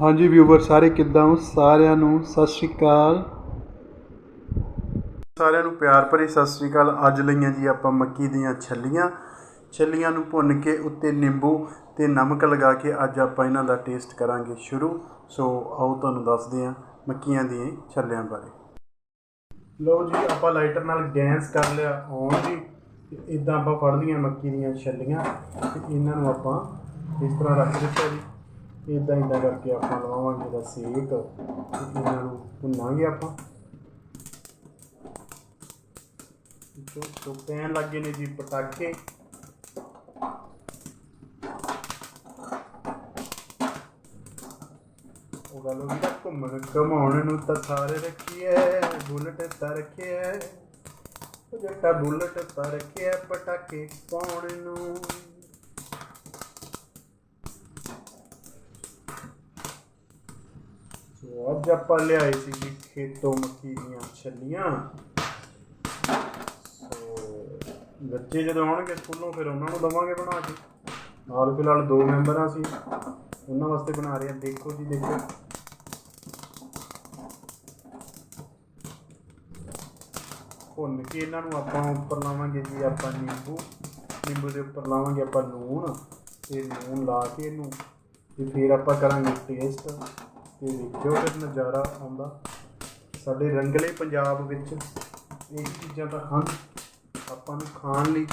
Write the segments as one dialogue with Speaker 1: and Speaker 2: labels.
Speaker 1: ਹਾਂਜੀ ਵਿਊਵਰ ਸਾਰੇ ਕਿੱਦਾਂ ਹੋ? ਸਾਰਿਆਂ ਨੂੰ ਸਤਿ ਸ਼੍ਰੀ ਅਕਾਲ। ਸਾਰਿਆਂ ਨੂੰ ਪਿਆਰ ਭਰੀ ਸਤਿ ਸ਼੍ਰੀ ਅਕਾਲ। ਅੱਜ ਲਈਆਂ ਜੀ ਆਪਾਂ ਮੱਕੀ ਦੀਆਂ ਛੱਲੀਆਂ। ਛੱਲੀਆਂ ਨੂੰ ਭੁੰਨ ਕੇ ਉੱਤੇ ਨਿੰਬੂ ਤੇ ਨਮਕ ਲਗਾ ਕੇ ਅੱਜ ਆਪਾਂ ਇਹਨਾਂ ਦਾ ਟੇਸਟ ਕਰਾਂਗੇ ਸ਼ੁਰੂ। ਸੋ ਆਓ ਤੁਹਾਨੂੰ ਦੱਸਦੇ ਹਾਂ ਮੱਕੀਆਂ ਦੀਆਂ ਛੱਲੀਆਂ ਬਾਰੇ। ਲਓ ਜੀ, ਆਪਾਂ ਲਾਈਟਰ ਨਾਲ ਗੈਸ ਕਰ ਲਿਆ। ਔਨ ਜੀ, ਤੇ ਇਦਾਂ ਆਪਾਂ ਫੜ ਲਈਆਂ ਮੱਕੀ ਦੀਆਂ ਛੱਲੀਆਂ ਤੇ ਇਹਨਾਂ ਨੂੰ ਆਪਾਂ ਇਸ ਤਰ੍ਹਾਂ ਰੱਖ ਦਿੱਤਾ ਜੀ। ਇਦਾਂ ਇਦਾਂ ਕਰਕੇ ਆਪਾਂ ਲਵਾਵਾਂਗੇ ਦਾ ਸੇਕ ਇਹਨਾਂ ਨੂੰ ਭੁੰਨਾਂਗੇ ਆਪਾਂ। ਜੋ ਜੋ ਪੈਣ ਲੱਗੇ ਨੇ ਜੀ ਪਟਾਕੇ। ਉਹ ਗੱਲ ਹੋ ਗਈ ਘੁੰਮਣ ਘਮਾਉਣ ਨੂੰ ਤਾਂ ਸਾਰੇ ਰੱਖੀਏ ਬੁਲਟ ਤਾਂ ਰੱਖਿਆ। ਉਹ ਜੱਟਾ ਬੁਲਟ ਤਾਂ ਰੱਖਿਆ ਪਟਾਕੇ ਪਾਉਣ ਨੂੰ। ਸੋ ਅੱਜ ਆਪਾਂ ਲਿਆਏ ਸੀ ਜੀ ਖੇਤੋਂ ਮੱਕੀ ਦੀਆਂ ਛੱਲੀਆਂ। ਸੋ ਬੱਚੇ ਜਦੋਂ ਆਉਣਗੇ ਸਕੂਲੋਂ, ਫਿਰ ਉਹਨਾਂ ਨੂੰ ਦਵਾਂਗੇ ਬਣਾ ਕੇ। ਨਾਲ ਫਿਲਹਾਲ ਦੋ ਮੈਂਬਰ ਆ ਸੀ, ਉਹਨਾਂ ਵਾਸਤੇ ਬਣਾ ਰਹੇ ਆ ਦੇਖੋ ਜੀ, ਦੇਖੋ। ਭੁੰਨ ਕੇ ਇਹਨਾਂ ਨੂੰ ਆਪਾਂ ਉੱਪਰ ਲਾਵਾਂਗੇ ਜੀ, ਆਪਾਂ ਨਿੰਬੂ। ਨਿੰਬੂ ਦੇ ਉੱਪਰ ਲਾਵਾਂਗੇ ਆਪਾਂ ਲੂਣ। ਤੇ ਲੂਣ ਲਾ ਕੇ ਇਹਨੂੰ, ਤੇ ਫਿਰ ਆਪਾਂ ਕਰਾਂਗੇ ਟੇਸਟ ਤੇ ਦੇਖਿਓ ਫਿਰ ਨਜ਼ਾਰਾ ਆਉਂਦਾ। ਸਾਡੇ ਰੰਗਲੇ ਪੰਜਾਬ ਵਿੱਚ ਇਹ ਚੀਜ਼ਾਂ ਤਾਂ ਹਨ। ਆਪਾਂ ਨੂੰ ਖਾਣ ਲਈ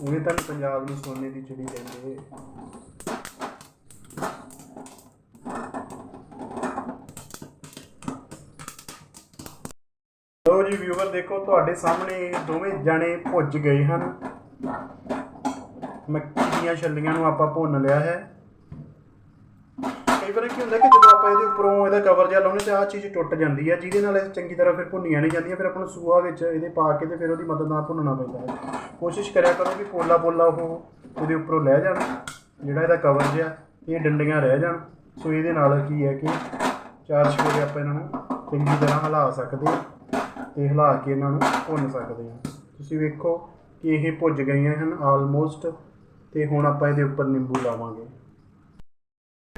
Speaker 1: ਉਹਨੇ ਤਾਂ ਪੰਜਾਬ ਨੂੰ ਸੋਨੇ ਦੀ ਚਿੜੀ ਕਹਿੰਦੇ ਲੋ ਜੀ ਵਿਊਵਰ ਦੇਖੋ, ਤੁਹਾਡੇ ਸਾਹਮਣੇ ਦੋਵੇਂ ਜਣੇ ਭੁੱਜ ਗਏ ਹਨ। ਮੱਕੀ ਦੀਆਂ ਛੱਲੀਆਂ ਨੂੰ ਆਪਾਂ ਭੁੰਨ ਲਿਆ ਹੈ। ਵਾਰ ਕੀ ਹੁੰਦਾ ਕਿ ਜਦੋਂ ਆਪਾਂ ਇਹਦੇ ਉੱਪਰੋਂ ਇਹਦਾ ਕਵਰ ਜਿਹਾ ਲਾਉਂਦੇ ਤੇ ਆਹ ਚੀਜ਼ ਟੁੱਟ ਜਾਂਦੀ ਹੈ ਜਿਹਦੇ ਨਾਲ ਇਹ ਚੰਗੀ ਤਰ੍ਹਾਂ ਫਿਰ ਭੁੰਨੀਆਂ ਨਹੀਂ ਜਾਂਦੀਆਂ, ਫਿਰ ਆਪਾਂ ਨੂੰ ਸੂਆ ਵਿੱਚ ਇਹਦੇ ਪਾ ਕੇ ਤੇ ਫਿਰ ਉਹਦੀ ਮਦਦ ਨਾਲ ਭੁੰਨਣਾ ਪੈਂਦਾ ਹੈ। ਕੋਸ਼ਿਸ਼ ਕਰਿਆ ਕਰੋ ਕਿ ਪੋਲਾ ਪੋਲਾ ਉਹ ਉਹਦੇ ਉੱਪਰੋਂ ਲੈ ਜਾਣ, ਜਿਹੜਾ ਇਹਦਾ ਕਵਰ ਜਿਹਾ, ਇਹ ਡੰਡੀਆਂ ਰਹਿ ਜਾਣ। ਸੋ ਇਹਦੇ ਨਾਲ ਕੀ ਹੈ ਕਿ ਚਾਰ ਛੇੜੇ ਆਪਾਂ ਇਹਨਾਂ ਨੂੰ ਚੰਗੀ ਤਰ੍ਹਾਂ ਹਿਲਾ ਸਕਦੇ ਹਾਂ ਤੇ ਹਿਲਾ ਕੇ ਇਹਨਾਂ ਨੂੰ ਭੁੰਨ ਸਕਦੇ ਹਾਂ। ਤੁਸੀਂ ਵੇਖੋ ਕਿ ਇਹ ਭੁੱਜ ਗਈਆਂ ਹਨ ਆਲਮੋਸਟ ਤੇ ਹੁਣ ਆਪਾਂ ਇਹਦੇ ਉੱਪਰ ਨਿੰਬੂ ਲਾਵਾਂਗੇ।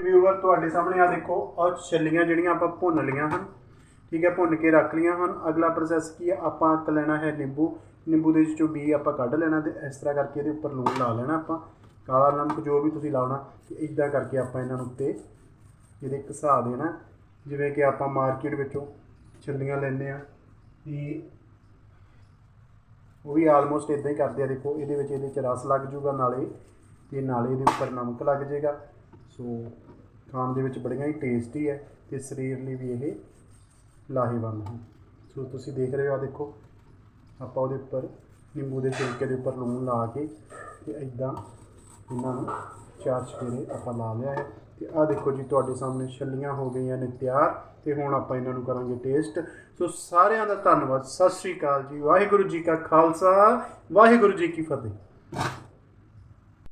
Speaker 1: ਵਿਊਵਰ ਤੁਹਾਡੇ ਸਾਹਮਣੇ ਆ ਦੇਖੋ ਆਹ ਛੱਲੀਆਂ ਜਿਹੜੀਆਂ ਆਪਾਂ ਭੁੰਨ ਲਈਆਂ ਹਨ। ਠੀਕ ਹੈ, ਭੁੰਨ ਕੇ ਰੱਖ ਲਈਆਂ ਹਨ। ਅਗਲਾ ਪ੍ਰੋਸੈਸ ਕੀ ਹੈ? ਆਪਾਂ ਇੱਕ ਲੈਣਾ ਹੈ ਨਿੰਬੂ। ਨਿੰਬੂ ਦੇ ਵਿੱਚੋਂ ਬੀ ਆਪਾਂ ਕੱਢ ਲੈਣਾ ਤੇ ਇਸ ਤਰ੍ਹਾਂ ਕਰਕੇ ਇਹਦੇ ਉੱਪਰ ਲੂਣ ਲਾ ਲੈਣਾ ਆਪਾਂ। ਕਾਲਾ ਨਮਕ ਜੋ ਵੀ ਤੁਸੀਂ ਲਾਉਣਾ, ਤੇ ਇਦਾਂ ਕਰਕੇ ਆਪਾਂ ਇਹਨਾਂ ਨੂੰ ਉੱਤੇ ਇਹਦੇ ਘਸਾ ਦੇਣਾ। ਜਿਵੇਂ ਕਿ ਆਪਾਂ ਮਾਰਕੀਟ ਵਿੱਚੋਂ ਛੱਲੀਆਂ ਲੈਂਦੇ ਆ ਤੇ ਉਹ ਵੀ ਆਲਮੋਸਟ ਇਦਾਂ ਹੀ ਕਰਦੇ ਆ। ਦੇਖੋ, ਇਹਦੇ ਵਿੱਚ ਇਹਦੇ ਚ ਰਸ ਲੱਗ ਜੂਗਾ ਨਾਲੇ, ਤੇ ਨਾਲੇ ਇਹਦੇ ਉੱਪਰ ਨਮਕ ਲੱਗ ਜਾਏਗਾ ਸੋ ਖਾਣ ਦੇ ਵਿੱਚ ਬੜੀਆਂ ਹੀ ਟੇਸਟੀ ਹੈ ਤੇ ਸਰੀਰ ਲਈ ਵੀ ਇਹ ਲਾਹੇਵੰਦ ਹੈ। ਸੋ ਤੁਸੀਂ ਦੇਖ ਰਹੇ ਹੋ ਆ ਦੇਖੋ, ਆਪਾਂ ਉਹਦੇ ਉੱਪਰ ਨਿੰਬੂ ਦੇ ਛਿਲਕੇ ਦੇ ਉੱਪਰ ਲੂਣ ਲਾ ਕੇ ਤੇ ਇਦਾਂ ਇਹਨਾਂ ਨੂੰ ਚਾਰ ਚਫੇਰੇ ਆਪਾਂ ਲਾ ਲਿਆ ਹੈ। ਤੇ ਆਹ ਦੇਖੋ ਜੀ, ਤੁਹਾਡੇ ਸਾਹਮਣੇ ਛੱਲੀਆਂ ਹੋ ਗਈਆਂ ਨੇ ਤਿਆਰ ਤੇ ਹੁਣ ਆਪਾਂ ਇਹਨਾਂ ਨੂੰ ਕਰਾਂਗੇ ਟੇਸਟ ਸੋ ਸਾਰਿਆਂ ਦਾ ਧੰਨਵਾਦ, ਸਤਿ ਸ਼੍ਰੀ ਅਕਾਲ ਜੀ, ਵਾਹਿਗੁਰੂ ਜੀ ਕਾ ਖਾਲਸਾ, ਵਾਹਿਗੁਰੂ ਜੀ ਕੀ ਫਤਿਹ।